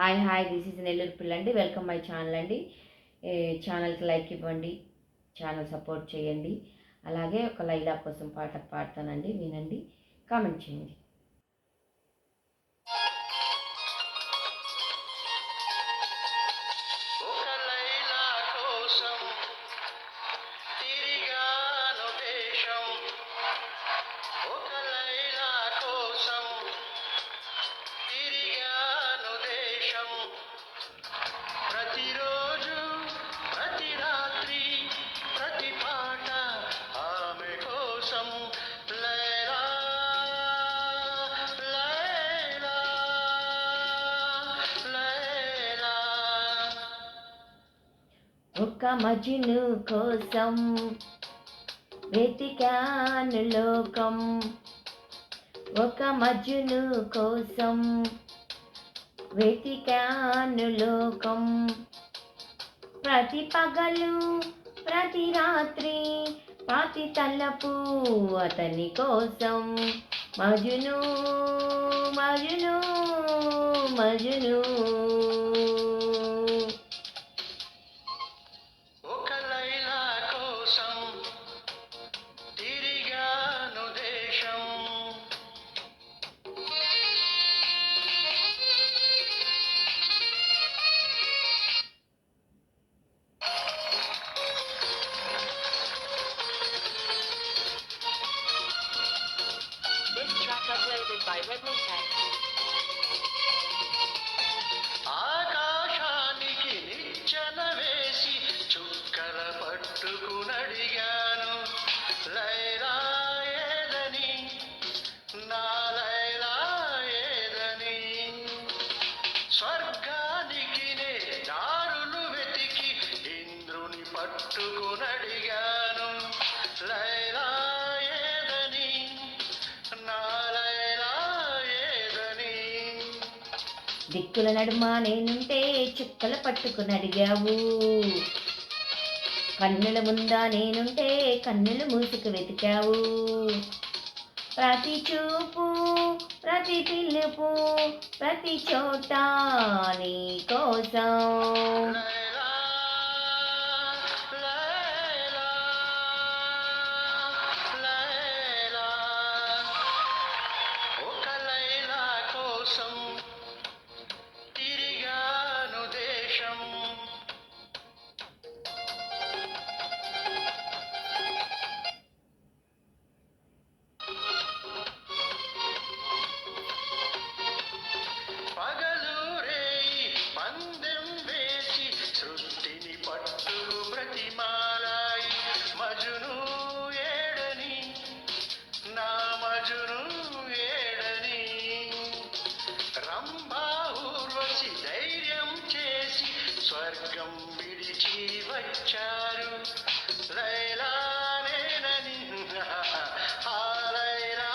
Hi hi this is Nellore పిల్ల అండి welcome my channel అండి ఛానల్కి లైక్ ఇవ్వండి ఛానల్ సపోర్ట్ చేయండి. అలాగే ఒక లైలా కోసం పాట పాడతానండి వినండి కామెంట్ చేయండి. ఒక మజిను కోసం వెతికాను లోకం. ఒక మజును కోసం వెతికాను లోకం. ప్రతి పగలు ప్రతి రాత్రి పాతి తలపు అతని కోసం. మజును మజును మజును. By Rebel Tech. దిక్కుల నడుమ నేనుంటే చుక్కలు పట్టుకుని అడిగావు. కన్నుల ముందా నేనుంటే కన్నులు మూసుకు వెతికావు. ప్రతి చూపు ప్రతి పిలుపు ప్రతి చోట నీ కోసం. రంభా ఊర్వశి ధైర్యం చేసి స్వర్గం విడిచి వచ్చారు. లైలా ఆ లైలా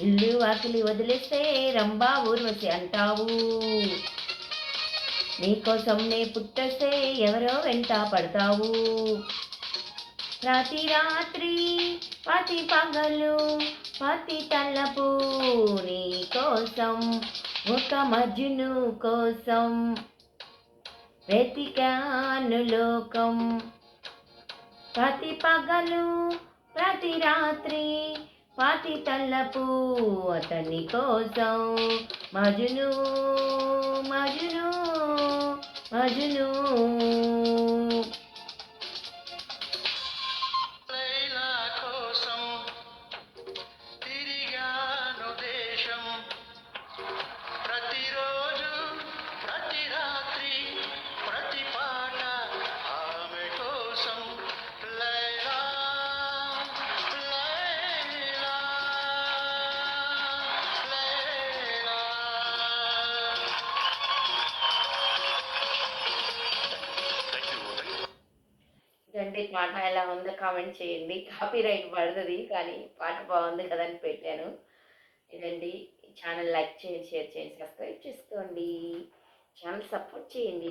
ఇల్లు వాకిలి వదిలేస్తే రంబా ఊర్వశి అంటావు. నీకోసం నే పుట్టస్తే ఎవరో వెంట పడతావు. ప్రతి రాత్రి పతి పగలు పతి తలపు నీ కోసం ఒక మజ్ను కోసం వెతికాను లోకం. ప్రతి పగలు ప్రతి రాత్రి పతి తల్లపు అతని కోసం మజును మజును మజును ఇదండి పాట ఎలా ఉందో కామెంట్ చేయండి. కాపీ రైట్ పడుతుంది కానీ పాట బాగుంది కదని పెట్టాను. ఇదండి. ఛానల్ లైక్ చేయండి షేర్ చేయండి సబ్స్క్రైబ్ చేసుకోండి. ఛానల్ సపోర్ట్ చేయండి.